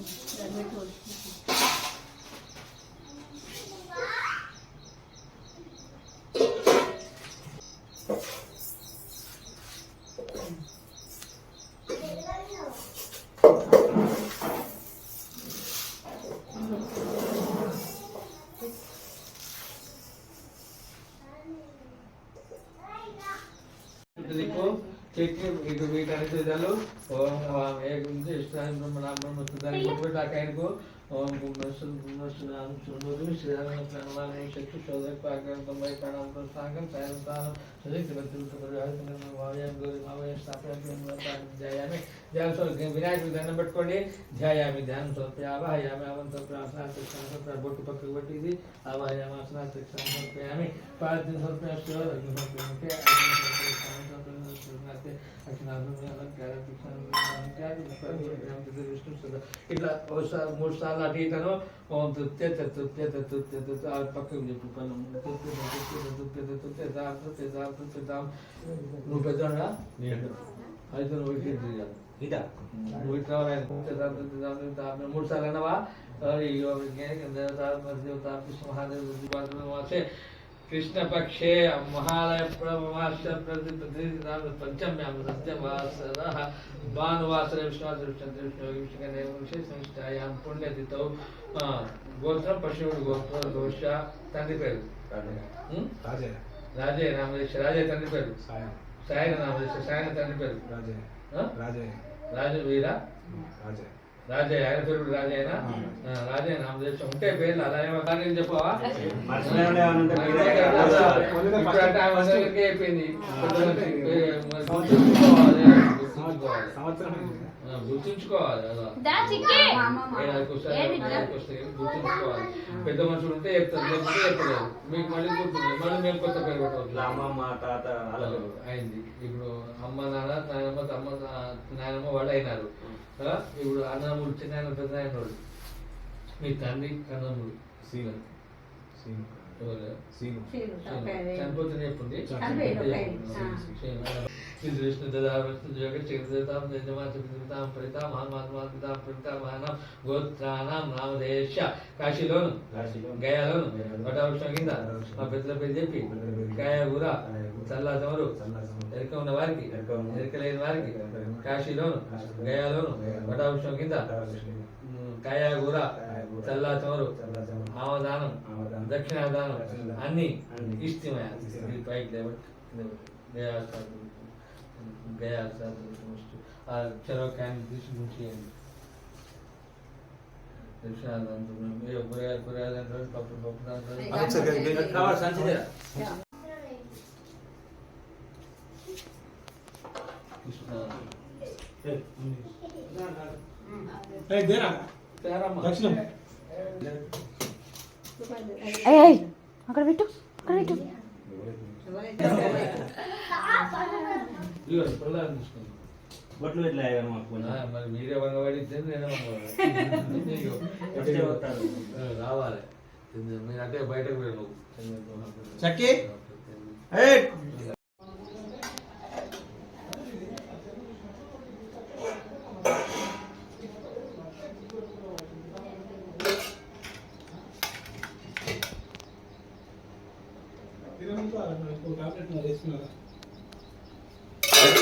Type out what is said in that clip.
Terima kasih. చెక్కి ఇటు వీటన్ని విధాలు ఓం ఏగుంది ఇష్టాన్ని ओम गुम्बसन आम सुन्दरी श्रीराम प्रणवाने शक्ति शोधक पाकरण तम्बई प्रणाम प्रस्थाकम सायं तानम सदैव त्रिवत्रम सुप्रभात नमः भावयाम गौरी भावयाम स्थापयाम नमः ध्यायामि ध्यान के विनायक विधानम पटकोंडे ध्यायामि ध्यान स्वर प्यावायामि अवंत प्रासना शिक्षण बट प्रभुट पकवटी दी आवायाम आसना शिक्षण स्वर प्यामि पाद दिन स्वर प्या स्वर अग्नि स्वर प्या के अग्नि स्वर प्या शाम स्वर प्या स्वर नाते अलंकार विष्णु सदा इतला और मूर्साल লাঠি তারও তুতে তুতে মহাদেব আছে తండ్రి పేరు రాజయ్య ఆ? రాజయ్య రాజు వీర రాజయ్య రాజయ్య ఆయన పేరు కూడా రాజయ్యనా ఆ, రాజయ్య నామదేశం ఉంటే పేర్లు అలా ఏమో కానీ చెప్పవా మర్చిపోయాడు ఏమనంటే మీరే ఇప్పుడు అంటే ఆమె అందరికీ అయిపోయింది మరి గుర్తుంచుకోవాలి గుర్తుంచుకోవాలి. సంవత్సరం ఆ, గుర్తుంచుకోవాలి అలా దా చిక్కి ఏడాదికి ఒకసారి, ఏది ఇట్లా? ఏడాదికి ఒకసారి గుర్తుంచుకోవాలి. పెద్ద మనుషులు ఉంటే చెప్తారు లేకపోతే చెప్పలేదు మీకు మళ్ళీ గుర్తుంది మళ్ళీ మేము కొత్త పేరు పెట్టవచ్చు అమ్మమ్మ తాత అలా అయింది. ఇప్పుడు అమ్మ నాన్న నాయనమ్మ తమ్మ నాయనమ్మ వాళ్ళు అయినారు. ఇప్పుడు అన్నముడు చిన్న ఆయన పెద్ద ఆయన వాడు. మీ తండ్రి కన్నముడు సీను. సీను. ఎవరు? సీను. పితాం ప్రితాం మహాత్మా పితాం పితామహనం గోత్రానాం నామదేశ కాశీలోను గయాలోను వటవృక్షం కింద మా పెద్దల పేరు చెప్పి. కాయ ఊర చల్లాచమరు ఎరుక ఉన్న వారికి. ఎరుక లేని వారికి. కాశీలోను. గయాలోను వటవృక్షం కింద. కాయగూర, చల్లాచమరు ఆమదానం. దక్షిణాదానం. అన్ని. అన్ని. ఇష్టమే ఇష్టమే. ఇది పైకి లేబట్టి గయాసాలు గయాసాలు ఆ చెరవ క్యాన్ తీసి ముంచేయండి అక్కడ పెట్టు. అక్కడ పెట్టు ఇదిగో పిల్లలు తీసుకోండి బొట్లు ఆయన మాకు మరి మీరే వంగబడితే నేనే వంగబడి రావాలి. మీరు అంటే బయటకు పోయి చక్కి? ఏయ్,